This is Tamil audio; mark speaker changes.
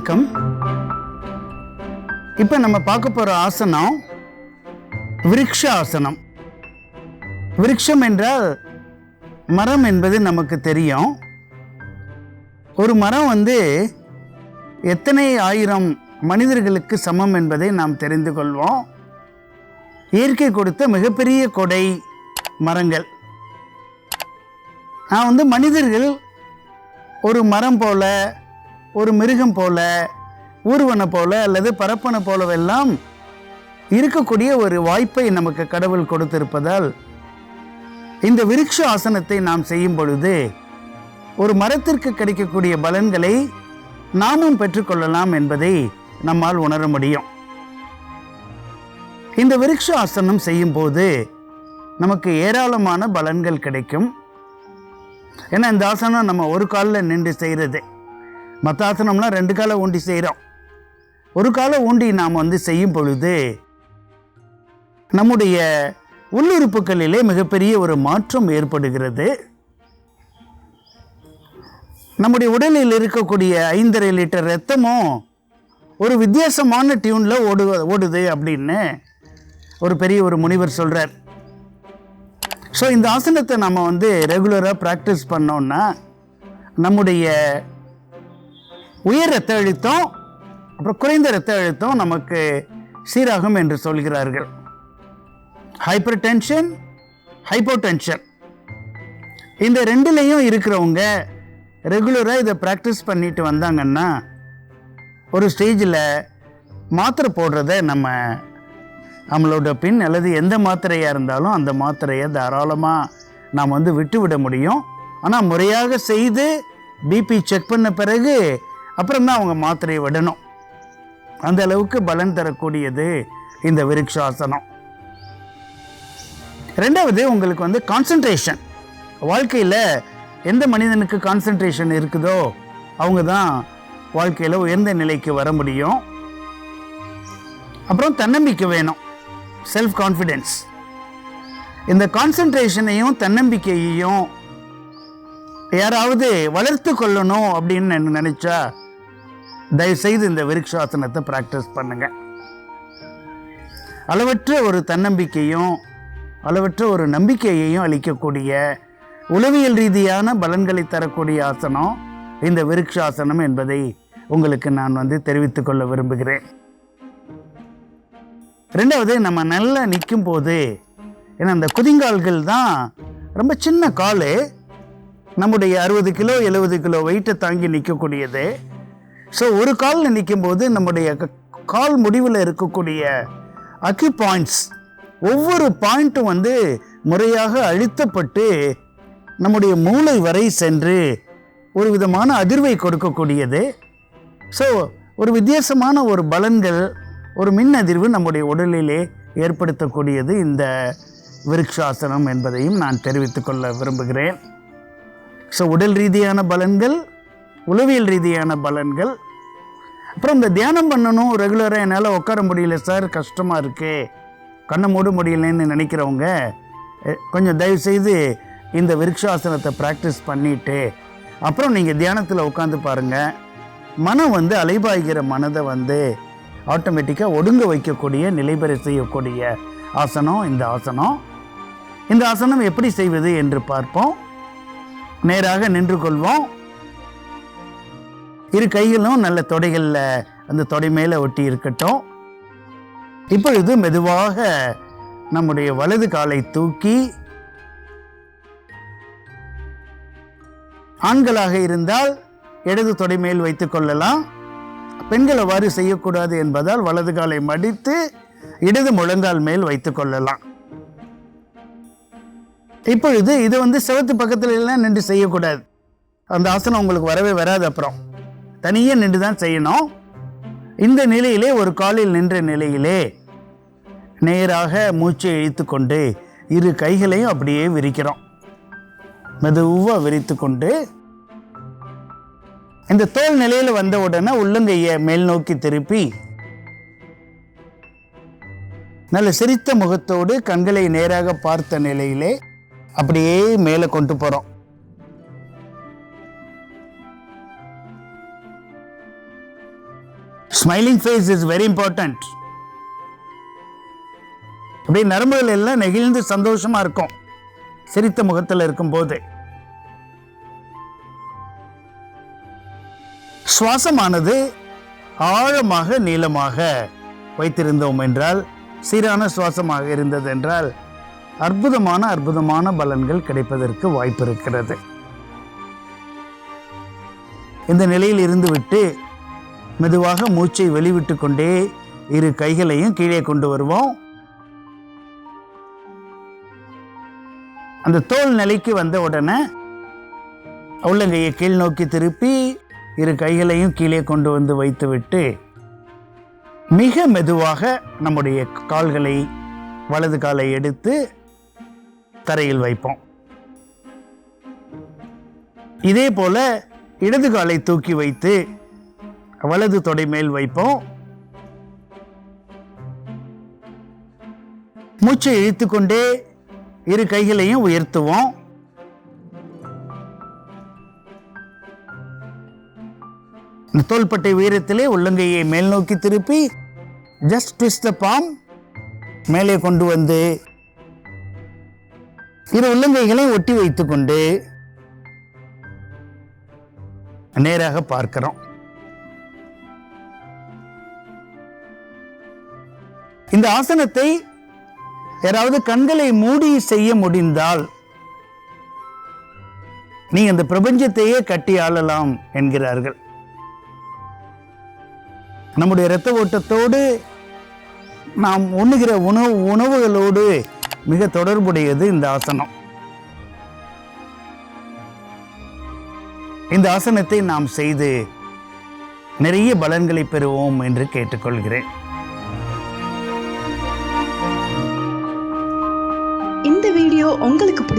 Speaker 1: வணக்கம். இப்போ நம்ம பார்க்க போகிற ஆசனம் விருக்ஷ ஆசனம். விருட்சம் என்றால் மரம் என்பது நமக்கு தெரியும். ஒரு மரம் வந்து எத்தனை ஆயிரம் மனிதர்களுக்கு சமம் என்பதை நாம் தெரிந்து கொள்வோம். இயற்கை கொடுத்த மிகப்பெரிய கொடை மரங்கள். நான் வந்து மனிதர்கள் ஒரு மரம் போல ஒரு மிருகம் போல ஊர்வனை போல அல்லது பரப்பனை போலவெல்லாம் இருக்கக்கூடிய ஒரு வாய்ப்பை நமக்கு கடவுள் கொடுத்திருப்பதால் இந்த விருட்ச ஆசனத்தை நாம் செய்யும் பொழுது ஒரு மரத்திற்கு கிடைக்கக்கூடிய பலன்களை நாமும் பெற்றுக்கொள்ளலாம் என்பதை நம்மால் உணர முடியும். இந்த விருட்ச ஆசனம் செய்யும்போது நமக்கு ஏராளமான பலன்கள் கிடைக்கும். ஏன்னா இந்த ஆசனம் நம்ம ஒரு காலில் நின்று செய்கிறது மற்ற ஆசனம்லாம் ரெண்டு காலை ஊண்டி செய்கிறோம் ஒரு காலை ஊண்டி நாம் வந்து செய்யும் பொழுது நம்முடைய உள்ளுறுப்புகளிலே மிகப்பெரிய ஒரு மாற்றம் ஏற்படுகிறது. நம்முடைய உடலில் இருக்கக்கூடிய ஐந்தரை லிட்டர் ரத்தமும் ஒரு வித்தியாசமான டியூனில் ஓடு ஓடுது அப்படின்னு ஒரு பெரிய ஒரு முனிவர் சொல்கிறார் ஸோ இந்த ஆசனத்தை நம்ம வந்து ரெகுலராக ப்ராக்டிஸ் பண்ணோன்னா நம்முடைய உயர் இரத்த அழுத்தம் அப்புறம் குறைந்த இரத்த அழுத்தம் நமக்கு சீராகும் என்று சொல்கிறார்கள். ஹைப்பர் டென்ஷன் ஹைப்போடென்ஷன் இந்த ரெண்டுலேயும் இருக்கிறவங்க ரெகுலராக இதை ப்ராக்டிஸ் பண்ணிட்டு வந்தாங்கன்னா ஒரு ஸ்டேஜில் மாத்திரை போடுறத நம்ம நம்மளோட பின் அல்லது எந்த மாத்திரையாக இருந்தாலும் அந்த மாத்திரையை தாராளமாக நாம் வந்து விட்டு விட முடியும். ஆனால் முறையாக செய்து பிபி செக் பண்ண பிறகு அப்புறம் தான் அவங்க மாத்திரையை விடணும். அந்த அளவுக்கு பலன் தரக்கூடியது இந்த விருட்சாசனம். ரெண்டாவது உங்களுக்கு வந்து கான்சன்ட்ரேஷன் வாழ்க்கையில் எந்த மனிதனுக்கு கான்சன்ட்ரேஷன் இருக்குதோ அவங்க தான் வாழ்க்கையில் உயர்ந்த நிலைக்கு வர முடியும். அப்புறம் தன்னம்பிக்கை வேணும். செல்ஃப் கான்ஃபிடென்ஸ் இந்த கான்சன்ட்ரேஷனையும் தன்னம்பிக்கையையும் யாராவது வளர்த்து கொள்ளணும் அப்படின்னு நினச்சா நினைச்சா தயவுசெய்து இந்த விருக்ஷாசனத்தை ப்ராக்டிஸ் பண்ணுங்க. அளவற்ற ஒரு தன்னம்பிக்கையும் அளவற்ற ஒரு நம்பிக்கையையும் அளிக்கக்கூடிய உளவியல் ரீதியான பலன்களை தரக்கூடிய ஆசனம் இந்த விருக்ஷாசனம் என்பதை உங்களுக்கு நான் வந்து தெரிவித்து கொள்ள விரும்புகிறேன். ரெண்டாவது நம்ம நல்லா நிற்கும் போது ஏன்னா அந்த குதிங்கால்கள் தான் ரொம்ப சின்ன கால் நம்முடைய அறுபது கிலோ எழுபது கிலோ வெயிட்டை தாங்கி நிற்கக்கூடியது. ஸோ ஒரு காலில் நிற்கும்போது நம்முடைய க- கால் முடிவில் இருக்கக்கூடிய அக்கி பாயிண்ட்ஸ் ஒவ்வொரு பாயிண்ட்டும் வந்து முறையாக அழுத்தப்பட்டு நம்முடைய மூளை வரை சென்று ஒரு விதமான அதிர்வை கொடுக்கக்கூடியது. ஸோ ஒரு வித்தியாசமான ஒரு பலன்கள் ஒரு மின் அதிர்வு நம்முடைய உடலிலே ஏற்படுத்தக்கூடியது இந்த விருட்சாசனம் என்பதையும் நான் தெரிவித்துக்கொள்ள விரும்புகிறேன். ஸோ உடல் ரீதியான பலன்கள் உளவியல் ரீதியான பலன்கள். அப்புறம் இந்த தியானம் பண்ணணும் ரெகுலராக என்னால் உட்கார முடியல சார் கஷ்டமாக இருக்குது கண்ணை மூட முடியலன்னு நினைக்கிறவங்க கொஞ்சம் தயவுசெய்து இந்த விருட்சாசனத்தை ப்ராக்டிஸ் பண்ணிவிட்டு அப்புறம் நீங்கள் தியானத்தில் உட்காந்து பாருங்கள் மனம் வந்து அலைபாய்கிற மனதை வந்து ஆட்டோமேட்டிக்காக ஒடுங்க வைக்கக்கூடிய நிலைபெற செய்யக்கூடிய ஆசனம் இந்த ஆசனம். இந்த ஆசனம் எப்படி செய்வது என்று பார்ப்போம். நேராக நின்று கொள்வோம். இரு கைகளும் நல்ல தொடைகளில் அந்த தொடை மேலே ஒட்டி இருக்கட்டும். இப்பொழுது மெதுவாக நம்முடைய வலது காலை தூக்கி ஆண்களாக இருந்தால் இடது தொடை மேல் வைத்துக் கொள்ளலாம். பெண்கள் அவ்வாறு செய்யக்கூடாது என்பதால் வலது காலை மடித்து இடது முழங்கால் மேல் வைத்துக் கொள்ளலாம். இப்பொழுது இது வந்து செவத்து பக்கத்துல எல்லாம் நின்று செய்யக்கூடாது. அந்த ஆசனம் உங்களுக்கு வரவே வராது அப்புறம். தனியே நின்று தான் செய்யணும். இந்த நிலையிலே ஒரு காலில் நின்ற நிலையிலே நேராக மூச்சை இழுத்து கொண்டு இரு கைகளையும் அப்படியே விரிக்கிறோம். மெதுவாக விரித்து கொண்டு இந்த தோல் நிலையில் வந்த உடனே உள்ளங்கையை மேல் நோக்கி திருப்பி நல்ல சிரித்த முகத்தோடு கண்களை நேராக பார்த்த நிலையிலே அப்படியே மேலே கொண்டு போகிறோம் smiling face is very important அப்படியே நரம்புகள் எல்லாம் நெகிழ்ந்து சந்தோஷமா இருக்கும். சிரித்த முகத்தில் இருக்கும்போது. சுவாசமானது ஆழமாக நீளமாக வைத்திருந்தோம் என்றால் சீரான சுவாசமாக இருந்தது என்றால் அற்புதமான அற்புதமான பலன்கள் கிடைப்பதற்கு வாய்ப்பு இருக்கிறது. இந்த நிலையில் இருந்துவிட்டு மெதுவாக மூச்சை வெளிவிட்டு கொண்டே இரு கைகளையும் கீழே கொண்டு வருவோம். அந்த தோல் நிலைக்கு வந்த உடனே உள்ளங்கையை கீழ் நோக்கி திருப்பி இரு கைகளையும் கீழே கொண்டு வந்து வைத்துவிட்டு மிக மெதுவாக நம்முடைய கால்களை வலது காலை எடுத்து தரையில் வைப்போம். இதே போல இடது காலை தூக்கி வைத்து வலது தொடை மேல் வைப்போம். மூச்சை இழுத்துக்கொண்டே இரு கைகளையும் உயர்த்துவோம். இந்த தோள்பட்டை உயரத்திலே உள்ளங்கையை மேல் நோக்கி திருப்பி ஜஸ்ட் ட்விஸ்ட் த பாம் மேலே கொண்டு வந்து இரு உள்ளங்கைகளை ஒட்டி வைத்துக்கொண்டு நேராக பார்க்கிறோம். இந்த ஆசனத்தை யாராவது கண்களை மூடி செய்ய முடிந்தால் நீ அந்த பிரபஞ்சத்தையே கட்டி ஆளலாம் என்கிறார்கள். நம்முடைய இரத்த ஓட்டத்தோடு நாம் உண்ணுகிற உணவு உணவுகளோடு மிக தொடர்புடையது இந்த ஆசனம். இந்த ஆசனத்தை நாம் செய்து நிறைய பலன்களை பெறுவோம் என்று கேட்டுக்கொள்கிறேன்.